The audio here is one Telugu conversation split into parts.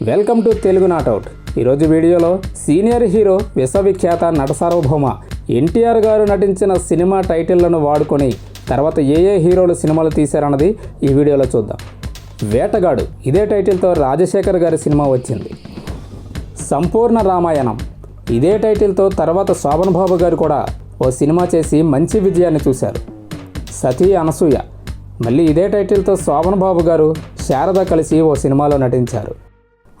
వెల్కమ్ టు తెలుగు నాట్అవుట్ ఈరోజు వీడియోలో సీనియర్ హీరో విశ్వవిఖ్యాత నటసార్వభౌమ ఎన్టీఆర్ గారు నటించిన సినిమా టైటిళ్ళను వాడుకొని తర్వాత ఏ ఏ హీరోలు సినిమాలు తీశారన్నది ఈ వీడియోలో చూద్దాం. వేటగాడు ఇదే టైటిల్తో రాజశేఖర్ గారి సినిమా వచ్చింది. సంపూర్ణ రామాయణం ఇదే టైటిల్తో తర్వాత శోభన్ బాబు గారు కూడా ఓ సినిమా చేసి మంచి విజయాన్ని చూశారు. సతీ అనసూయ మళ్ళీ ఇదే టైటిల్తో శోభన్ బాబు గారు శారద కలిసి ఓ సినిమాలో నటించారు.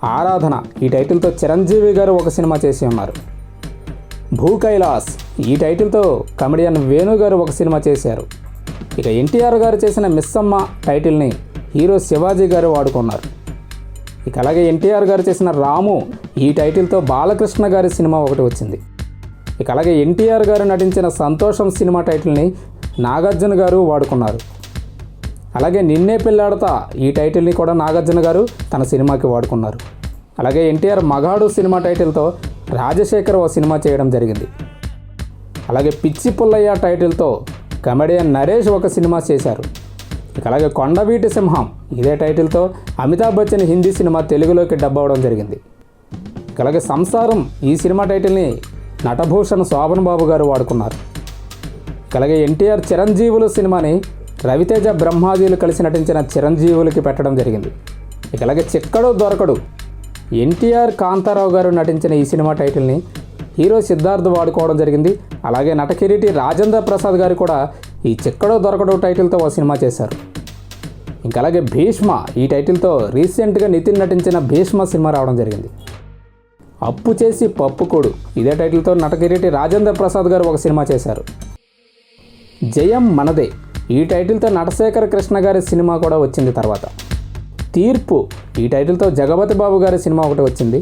ఆరాధన. ఈ టైటిల్తో చిరంజీవి గారు ఒక సినిమా చేసి ఉన్నారు. భూ కైలాస్. ఈ టైటిల్తో కమెడియన్ వేణు గారు ఒక సినిమా చేశారు. ఇక ఎన్టీఆర్ గారు చేసిన మిస్సమ్మ టైటిల్ని హీరో శివాజీ గారు వాడుకున్నారు. ఇక అలాగే ఎన్టీఆర్ గారు చేసిన రాము ఈ టైటిల్తో బాలకృష్ణ గారి సినిమా ఒకటి వచ్చింది. ఇక అలాగే ఎన్టీఆర్ గారు నటించిన సంతోషం సినిమా టైటిల్ని నాగార్జున గారు వాడుకున్నారు. అలాగే నిన్నే పెళ్ళాడతా ఈ టైటిల్ని కూడా నాగార్జున గారు తన సినిమాకి వాడుకున్నారు. అలాగే ఎన్టీఆర్ మగాడు సినిమా టైటిల్తో రాజశేఖర్ ఓ సినిమా చేయడం జరిగింది. అలాగే పిచ్చి పుల్లయ్య టైటిల్తో కమెడియన్ నరేష్ ఒక సినిమా చేశారు. అలాగే కొండవీటి సింహం ఇదే టైటిల్తో అమితాబ్ బచ్చన్ హిందీ సినిమా తెలుగులోకి డబ్ అవ్వడం జరిగింది. ఇక అలాగే సంసారం ఈ సినిమా టైటిల్ని నటభూషణ్ శోభన్ బాబు గారు వాడుకున్నారు. అలాగే ఎన్టీఆర్ చిరంజీవులు సినిమాని రవితేజ బ్రహ్మాజీలు కలిసి నటించిన చిరంజీవులకి పెట్టడం జరిగింది. ఇక అలాగే చిక్కడు దొరకడు. ఎన్టీఆర్ కాంతారావు గారు నటించిన ఈ సినిమా టైటిల్ని హీరో సిద్ధార్థ్ వాడుకోవడం జరిగింది. అలాగే నటకిరీటి రాజేంద్ర ప్రసాద్ గారు కూడా ఈ చిక్కడు దొరకడు టైటిల్తో ఓ సినిమా చేశారు. ఇంకా అలాగే భీష్మ ఈ టైటిల్తో రీసెంట్గా నితిన్ నటించిన భీష్మ సినిమా రావడం జరిగింది. అప్పు చేసి పప్పుకోడు ఇదే టైటిల్తో నటకిరీటి రాజేంద్ర ప్రసాద్ గారు ఒక సినిమా చేశారు. జయం మనదే. ఈ టైటిల్తో నటశేఖర కృష్ణ గారి సినిమా కూడా వచ్చింది తర్వాత. తీర్పు ఈ టైటిల్తో జగపతి బాబు గారి సినిమా ఒకటి వచ్చింది.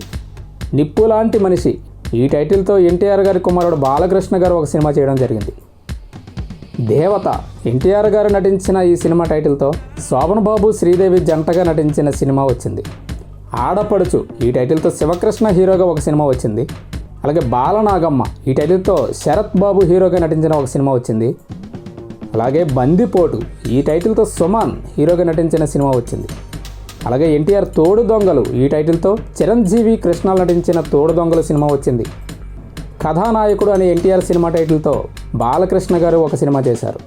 నిప్పు లాంటి మనిషి ఈ టైటిల్తో ఎన్టీఆర్ గారి కుమారుడు బాలకృష్ణ గారు ఒక సినిమా చేయడం జరిగింది. దేవత ఎన్టీఆర్ గారు నటించిన ఈ సినిమా టైటిల్తో శోభన్ బాబు శ్రీదేవి జంటగా నటించిన సినిమా వచ్చింది. ఆడపడుచు ఈ టైటిల్తో శివకృష్ణ హీరోగా ఒక సినిమా వచ్చింది. అలాగే బాలనాగమ్మ ఈ టైటిల్తో శరత్ బాబు హీరోగా నటించిన ఒక సినిమా వచ్చింది. అలాగే బందిపోటు ఈ టైటిల్తో సుమాన్ హీరోగా నటించిన సినిమా వచ్చింది. అలాగే ఎన్టీఆర్ తోడు దొంగలు ఈ టైటిల్తో చిరంజీవి కృష్ణ నటించిన తోడు దొంగలు సినిమా వచ్చింది. కథానాయకుడు అనే ఎన్టీఆర్ సినిమా టైటిల్తో బాలకృష్ణ గారు ఒక సినిమా చేశారు.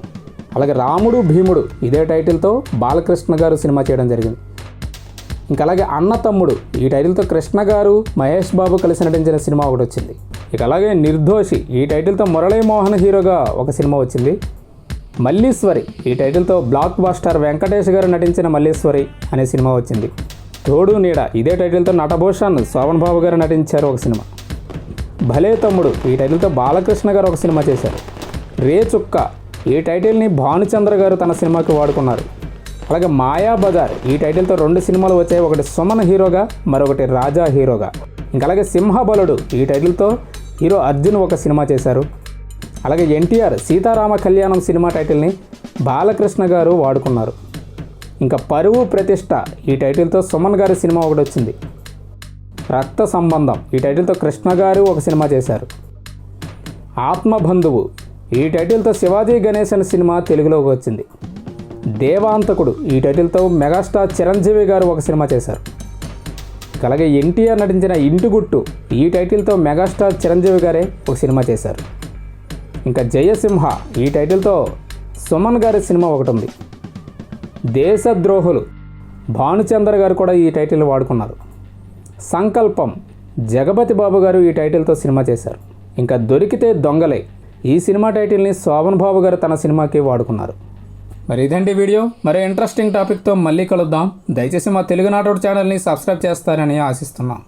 అలాగే రాముడు భీముడు ఇదే టైటిల్తో బాలకృష్ణ గారు సినిమా చేయడం జరిగింది. ఇంకా అలాగే అన్న తమ్ముడు ఈ టైటిల్తో కృష్ణ గారు మహేష్ బాబు కలిసి నటించిన సినిమా ఒకటి వచ్చింది. ఇక అలాగే నిర్దోషి ఈ టైటిల్తో మురళీమోహన్ హీరోగా ఒక సినిమా వచ్చింది. మల్లీశ్వరి. ఈ టైటిల్తో బ్లాక్ బాస్టర్ వెంకటేష్ గారు నటించిన మల్లీశ్వరి అనే సినిమా వచ్చింది. తోడు నీడ. ఇదే టైటిల్తో నటభూషణ్ శోభన్ బాబు గారు నటించారు ఒక సినిమా. భలే తమ్ముడు. ఈ టైటిల్తో బాలకృష్ణ గారు ఒక సినిమా చేశారు. రే చుక్క. ఈ టైటిల్ని భానుచంద్ర గారు తన సినిమాకి వాడుకున్నారు. అలాగే మాయా బజార్. ఈ టైటిల్తో రెండు సినిమాలు వచ్చాయి. ఒకటి సుమన్ హీరోగా మరొకటి రాజా హీరోగా. ఇంకా అలాగే సింహబలుడు. ఈ టైటిల్తో హీరో అర్జున్ ఒక సినిమా చేశారు. అలాగే ఎన్టీఆర్ సీతారామ కళ్యాణం సినిమా టైటిల్ని బాలకృష్ణ గారు వాడుకున్నారు. ఇంకా పరువు ప్రతిష్ట ఈ టైటిల్తో సుమన్ గారి సినిమా ఒకటి వచ్చింది. రక్త సంబంధం ఈ టైటిల్తో కృష్ణ గారు ఒక సినిమా చేశారు. ఆత్మబంధువు ఈ టైటిల్తో శివాజీ గణేశన్ సినిమా తెలుగులోకి వచ్చింది. దేవాంతకుడు ఈ టైటిల్తో మెగాస్టార్ చిరంజీవి గారు ఒక సినిమా చేశారు. అలాగే ఎన్టీఆర్ నటించిన ఇంటిగుట్టు ఈ టైటిల్తో మెగాస్టార్ చిరంజీవి గారే ఒక సినిమా చేశారు. ఇంకా జయసింహ ఈ టైటిల్తో సుమన్ గారి సినిమా ఒకటి ఉంది దేశద్రోహులు. భానుచందర్ గారు కూడా ఈ టైటిల్ వాడుకున్నారు. సంకల్పం. జగపతి బాబు గారు ఈ టైటిల్తో సినిమా చేశారు. ఇంకా దొరికితే దొంగలే. ఈ సినిమా టైటిల్ని శోభన్ బాబు గారు తన సినిమాకి వాడుకున్నారు. మరి ఇదండి వీడియో. మరో ఇంట్రెస్టింగ్ టాపిక్తో మళ్ళీ కలుద్దాం. దయచేసి మా తెలుగు నాటోడ్ ఛానల్ని సబ్స్క్రైబ్ చేస్తారని ఆశిస్తున్నాం.